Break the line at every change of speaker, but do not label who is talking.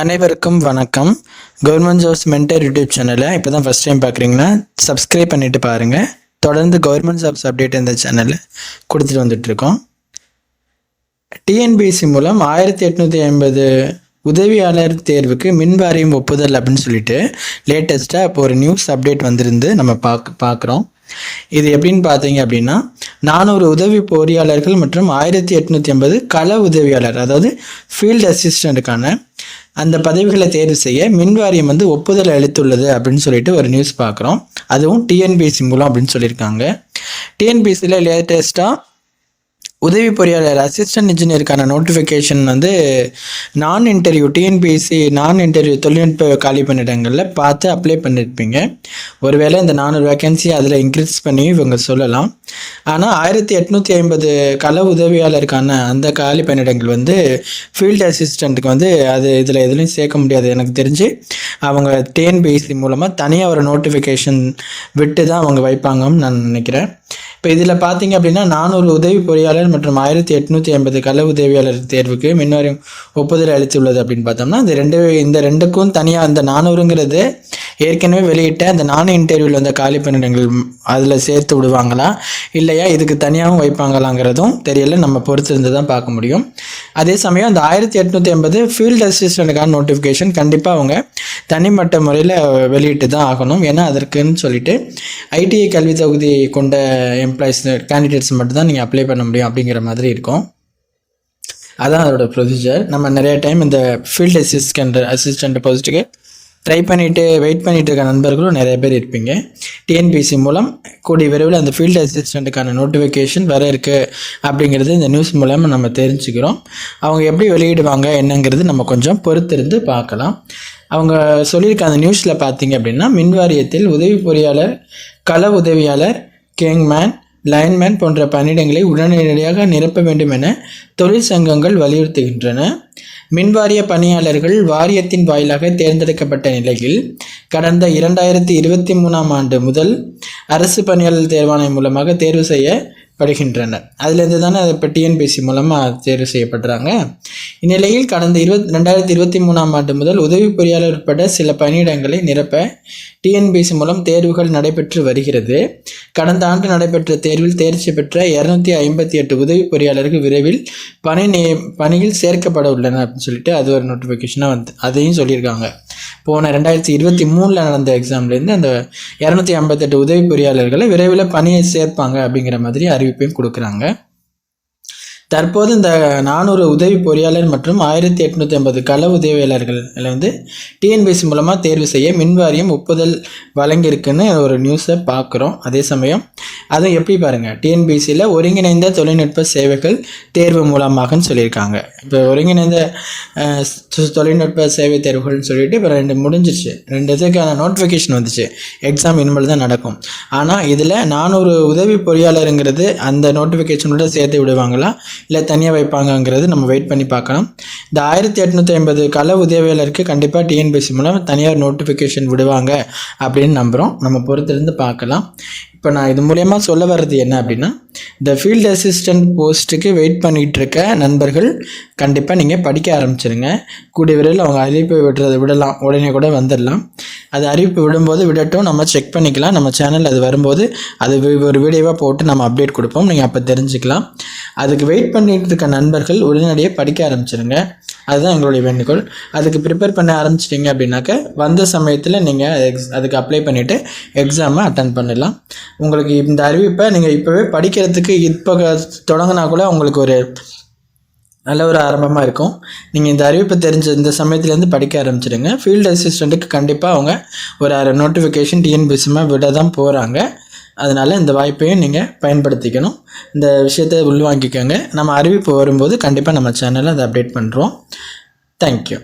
அனைவருக்கும் வணக்கம். Government jobs mentor YouTube சேனலை இப்போ தான் ஃபஸ்ட் டைம் பார்க்குறீங்கன்னா சப்ஸ்கிரைப் பண்ணிவிட்டு பாருங்கள் தொடர்ந்து கவர்மெண்ட் ஜாப்ஸ் அப்டேட் இந்த சேனலில் கொடுத்துட்டு வந்துட்டுருக்கோம். டிஎன்பிஎஸ்சி மூலம் ஆயிரத்தி எட்நூற்றி ஐம்பது உதவியாளர் தேர்வுக்கு மின் வாரியம் ஒப்புதல் அப்படின்னு சொல்லிட்டு லேட்டஸ்ட்டாக இப்போ ஒரு நியூஸ் அப்டேட் வந்திருந்து நம்ம பார்க்க பார்க்குறோம் இது எப்படின்னு பார்த்தீங்க அப்படின்னா நானூறு உதவி பொறியாளர்கள் மற்றும் ஆயிரத்தி எட்நூற்றி ஐம்பது கள உதவியாளர் அதாவது ஃபீல்டு அசிஸ்டண்ட்டுக்கான அந்த பதவிகளை தேர்வு செய்ய மின்வாரியம் வந்து ஒப்புதல் அளித்துள்ளது அப்படின்னு சொல்லிட்டு ஒரு நியூஸ் பார்க்குறோம். அதுவும் டிஎன்பிஎஸ்சி மூலம் அப்படின்னு சொல்லியிருக்காங்க. டிஎன்பிஎஸ்சியில் லேட்டஸ்ட்டாக உதவி பொறியாளர் அசிஸ்டன்ட் இன்ஜினியருக்கான நோட்டிஃபிகேஷன் வந்து நான் இன்டர்வியூ டிஎன்பிஎஸ்சி நான் இன்டர்வியூ தொழில்நுட்ப காலி பண்ணிடங்களில் பார்த்து அப்ளை பண்ணியிருப்பீங்க ஒருவேளை இந்த நானூறு வேகன்சி அதில் இன்க்ரீஸ் பண்ணி இவங்க சொல்லலாம். ஆனால் ஆயிரத்தி எட்நூற்றி ஐம்பது கள உதவியாளருக்கான அந்த காலி பணியிடங்கள் வந்து ஃபீல்டு அசிஸ்டண்ட்டுக்கு வந்து அது இதில் எதுலையும் சேர்க்க முடியாது எனக்கு தெரிஞ்சு. அவங்க டிஎன்பிஎஸ்சி மூலமாக தனியாக ஒரு நோட்டிஃபிகேஷன் விட்டு தான் அவங்க வைப்பாங்கன்னு நான் நினைக்கிறேன். இப்போ இதில் பார்த்தீங்க அப்படின்னா நானூறு உதவி பொறியாளர் மற்றும் ஆயிரத்தி எட்நூற்றி ஐம்பது கள உதவியாளர் தேர்வுக்கு மின்வாரியம் ஒப்புதல் அளித்துள்ளது அப்படின்னு பார்த்தோம்னா இந்த ரெண்டு இந்த ரெண்டுக்கும் தனியாக அந்த நானூறுங்கிறது ஏற்கனவே வெளியிட்ட அந்த நான் இன்டர்வியூவில் வந்த காலி பணியிடங்கள் அதில் சேர்த்து விடுவாங்களா? இல்லையா? இதுக்கு தனியாகவும் வைப்பாங்களாங்கிறதும் தெரியல. நம்ம பொறுத்து இருந்து தான் பார்க்க முடியும். அதே சமயம் அந்த ஆயிரத்தி எட்நூற்றி ஐம்பது ஃபீல்டு அசிஸ்டண்ட்டுக்கான நோட்டிஃபிகேஷன் கண்டிப்பாக அவங்க தனிமட்ட முறையில் வெளியிட்டு தான் ஆகணும். ஏன்னா அதற்குன்னு சொல்லிட்டு ஐடிஐ கல்வி தொகுதி கொண்ட எம்ப்ளாயிஸ் கேண்டிடேட்ஸ் மட்டும் தான் நீங்கள் அப்ளை பண்ண முடியும் அப்படிங்கிற மாதிரி இருக்கும். அதான் அதோட ப்ரொசீஜர் நம்ம நிறைய டைம் இந்த ஃபீல்டு அசிஸ்டன்ட் அசிஸ்டண்ட் போஸ்ட்டுக்கு ட்ரை பண்ணிவிட்டு வெயிட் பண்ணிகிட்டு இருக்க நண்பர்களும் நிறைய பேர் இருப்பீங்க. டிஎன்பிசி மூலம் கூடிய விரைவில் அந்த ஃபீல்டு அசிஸ்டண்ட்டுக்கான நோட்டிஃபிகேஷன் வர இருக்குது அப்படிங்கிறது இந்த நியூஸ் மூலமாக நம்ம தெரிஞ்சுக்கிறோம். அவங்க எப்படி வெளியிடுவாங்க என்னங்கிறது நம்ம கொஞ்சம் பொறுத்திருந்து பார்க்கலாம். அவங்க சொல்லியிருக்க அந்த நியூஸில் பார்த்தீங்க அப்படின்னா மின்வாரியத்தில் உதவி பொறியாளர் கள உதவியாளர் கேங்மேன் லைன்மேன் போன்ற பணியிடங்களை உடனடியாக நிரப்ப வேண்டும் என தொழிற்சங்கங்கள் வலியுறுத்துகின்றன. மின்வாரிய பணியாளர்கள் வாரியத்தின் வாயிலாக தேர்ந்தெடுக்கப்பட்ட நிலையில் கடந்த இரண்டாயிரத்தி இருபத்தி மூணாம் ஆண்டு முதல் அரசு பணியாளர் தேர்வாணையம் மூலமாக தேர்வு செய்யப்படுகின்றனர் அதுலேருந்து தானே இப்போ டிஎன்பிசி மூலமாக தேர்வு செய்யப்படுறாங்க. இந்நிலையில் கடந்த இருபத் ரெண்டாயிரத்தி இருபத்தி மூணாம் ஆண்டு முதல் உதவி பொறியாளர் உட்பட சில பணியிடங்களை நிரப்ப டிஎன்பிஎஸ்சி மூலம் தேர்வுகள் நடைபெற்று வருகிறது. கடந்த ஆண்டு நடைபெற்ற தேர்வில் தேர்ச்சி பெற்ற இரநூத்தி ஐம்பத்தி எட்டு உதவி பொறியாளர்கள் விரைவில் பணி நே பணியில் சேர்க்கப்பட உள்ளனர் அப்படின்னு சொல்லிட்டு அது ஒரு நோட்டிஃபிகேஷனாக வந்து அதையும் சொல்லியிருக்காங்க. போன ரெண்டாயிரத்தி இருபத்தி மூணில் நடந்த எக்ஸாம்லேருந்து அந்த இரநூத்தி ஐம்பத்தெட்டு உதவி பொறியாளர்களை விரைவில் பணியை சேர்ப்பாங்க அப்படிங்கிற மாதிரி அறிவிப்பையும் கொடுக்குறாங்க. தற்போது இந்த நானூறு உதவி பொறியாளர் மற்றும் ஆயிரத்தி எட்நூற்றி ஐம்பது கள உதவியாளர்கள் வந்து டிஎன்பிஎஸ்சி மூலமாக தேர்வு செய்ய மின்வாரியம் ஒப்புதல் வழங்கியிருக்குன்னு ஒரு நியூஸை பார்க்குறோம். அதே சமயம் அதுவும் எப்படி பாருங்கள் டிஎன்பிஎஸ்சியில் ஒருங்கிணைந்த தொழில்நுட்ப சேவைகள் தேர்வு மூலமாகன்னு சொல்லியிருக்காங்க. இப்போ ஒருங்கிணைந்த தொழில்நுட்ப சேவை தேர்வுகள்னு சொல்லிட்டு இப்போ ரெண்டு முடிஞ்சிருச்சு. ரெண்டு இதுக்கான நோட்டிஃபிகேஷன் வந்துச்சு. எக்ஸாம் இனிமேல் தான் நடக்கும். ஆனால் இதில் நானூறு உதவி பொறியாளருங்கிறது அந்த நோட்டிஃபிகேஷனோட சேர்த்து விடுவாங்களா? இல்லை தனியாக வைப்பாங்கங்கிறது நம்ம வெயிட் பண்ணி பார்க்கலாம். இந்த ஆயிரத்தி எட்நூற்றி ஐம்பது கள உதவியாளருக்கு கண்டிப்பாக டிஎன்பிஎஸ்சி மூலம் தனியார் நோட்டிஃபிகேஷன் விடுவாங்க அப்படின்னு நம்புகிறோம் நம்ம பொறுத்திருந்து பார்க்கலாம். இப்போ நான் இது மூலயமா சொல்ல வர்றது என்ன அப்படின்னா இந்த ஃபீல்டு அசிஸ்டன்ட் போஸ்ட்டுக்கு வெயிட் பண்ணிகிட்டு இருக்க நண்பர்கள் கண்டிப்பாக நீங்கள் படிக்க ஆரம்பிச்சிருங்க. கூடிய விரைவில் அவங்க அறிவிப்பு விடுறத விடலாம். உடனே கூட வந்துடலாம். அது அறிவிப்பு விடும்போது விடட்டும். நம்ம செக் பண்ணிக்கலாம். நம்ம சேனல் அது வரும்போது அது ஒரு வீடியோவாக போட்டு நம்ம அப்டேட் கொடுப்போம். நீங்கள் அப்போ தெரிஞ்சுக்கலாம். அதுக்கு வெயிட் பண்ணிகிட்டு இருக்க நண்பர்கள் உடனடியாக படிக்க ஆரம்பிச்சிருங்க. அதுதான் எங்களுடைய வேண்டுகோள். அதுக்கு ப்ரிப்பேர் பண்ண ஆரம்பிச்சிட்டிங்க அப்படின்னாக்க வந்த சமயத்தில் நீங்கள் எக்ஸ் அதுக்கு அப்ளை பண்ணிவிட்டு எக்ஸாமை அட்டன் பண்ணிடலாம் உங்களுக்கு இந்த அறிவிப்பை நீங்கள் இப்போவே படிக்கிறதுக்கு இப்போ தொடங்கினா கூட உங்களுக்கு ஒரு நல்ல ஒரு ஆரம்பமாக இருக்கும். நீங்கள் இந்த அறிவிப்பை தெரிஞ்ச இந்த சமயத்துலேருந்து படிக்க ஆரம்பிச்சிடுங்க. ஃபீல்டு அசிஸ்டண்ட்டுக்கு கண்டிப்பாக அவங்க ஒரு அரை நோட்டிஃபிகேஷன் டிஎன்பிசிமாக விட தான் போகிறாங்க அதனால் இந்த வாய்ப்பையும் நீங்கள் பயன்படுத்திக்கணும். இந்த விஷயத்தை உள்வாங்கிக்கோங்க. நம்ம அறிவிப்பு வரும்போது கண்டிப்பாக நம்ம சேனலில் அதை அப்டேட் பண்ணுறோம் தேங்க்யூ